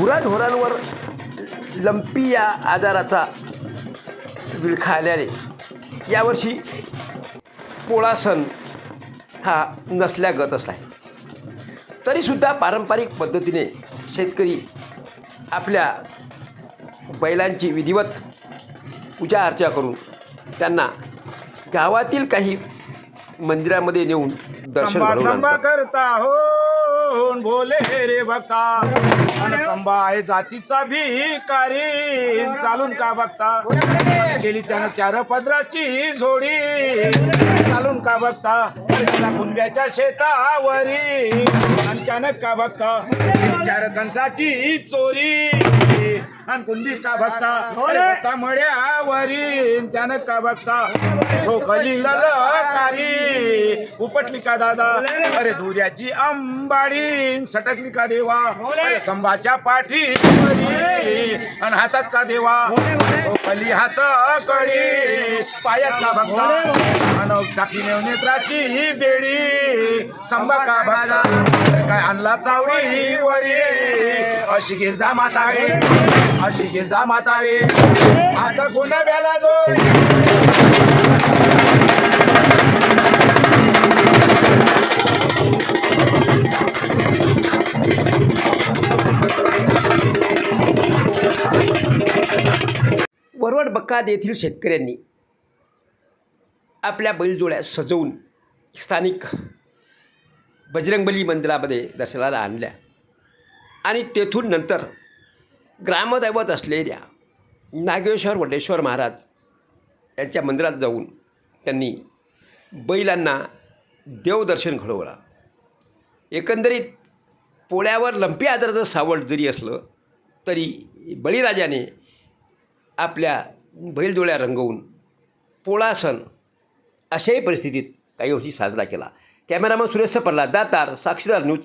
गुराढोरांवर lumpy या आजाराचा विळखा आल्याने यावर्षी पोळा सण हा नसल्यागत असला आहे तरीसुद्धा पारंपरिक पद्धतीने शेतकरी आपल्या बैलांची विधिवत पूजा अर्चा करून त्यांना गावातील काही मंदिरामध्ये नेऊन दर्शन. करता हो बोले रे भक्ता आणि संभा आहे जातीचा भिकारी. चालून का बघता केली त्यानं चार पदराची जोडी. चालून का बघता कुंब्याच्या शेतावरी. आणि त्यानं का बघता चार कंसाची चोरी. आणि कुंडी का बघता बघता मड्यावरी त्यानं का बघता ठोकली ललकारी उपटली का दादा? अरे दुर्याची अंबाडी सटकली का देवा? अरे संभाच्या पाठी आणि हातात का देवा? ठोकली हात कडी पायात का बघता आणि टाकली नेत्राची ही बेडी संभा का बघता काय आणला चावडी वरी? अशी गिरजा मातावे अशी गिरजा मातावे. आता गुन्हा बेला जोड वरवड बक्काद येथील शेतकऱ्यांनी आपल्या बैलजोड्या सजवून स्थानिक बजरंगबली मंदिरामध्ये दर्शनाला आणल्या. आणि तेथून नंतर ग्रामदैवत असलेल्या नागेश्वर वडेश्वर महाराज यांच्या मंदिरात जाऊन त्यांनी बैलांना देवदर्शन घडवला. एकंदरीत पोळ्यावर लंपी आदराचं सावट जरी असलं तरी बळीराजाने आपल्या बैलजोळ्या रंगवून पोळा सण अशाही परिस्थितीत काही वर्षी साजरा केला. कॅमेरामन सुरेश प्रल्हाद दातार साक्षीदार न्यूज.